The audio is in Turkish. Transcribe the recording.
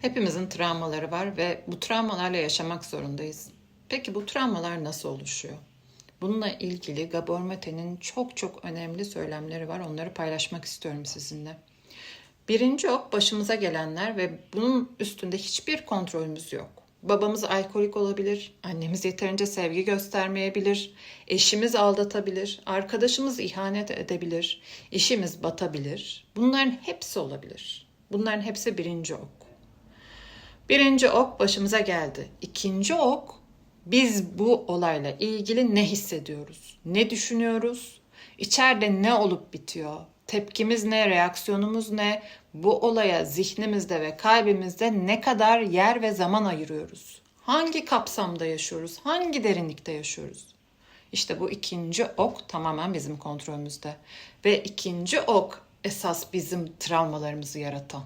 Hepimizin travmaları var ve bu travmalarla yaşamak zorundayız. Peki bu travmalar nasıl oluşuyor? Bununla ilgili Gabor Mate'nin çok çok önemli söylemleri var. Onları paylaşmak istiyorum sizinle. Birinci ok başımıza gelenler ve bunun üstünde hiçbir kontrolümüz yok. Babamız alkolik olabilir, annemiz yeterince sevgi göstermeyebilir, eşimiz aldatabilir, arkadaşımız ihanet edebilir, işimiz batabilir. Bunların hepsi olabilir. Bunların hepsi birinci ok. Birinci ok başımıza geldi. İkinci ok biz bu olayla ilgili ne hissediyoruz? Ne düşünüyoruz? İçeride ne olup bitiyor? Tepkimiz ne? Reaksiyonumuz ne? Bu olaya zihnimizde ve kalbimizde ne kadar yer ve zaman ayırıyoruz? Hangi kapsamda yaşıyoruz? Hangi derinlikte yaşıyoruz? İşte bu ikinci ok tamamen bizim kontrolümüzde. Ve ikinci ok esas bizim travmalarımızı yaratan.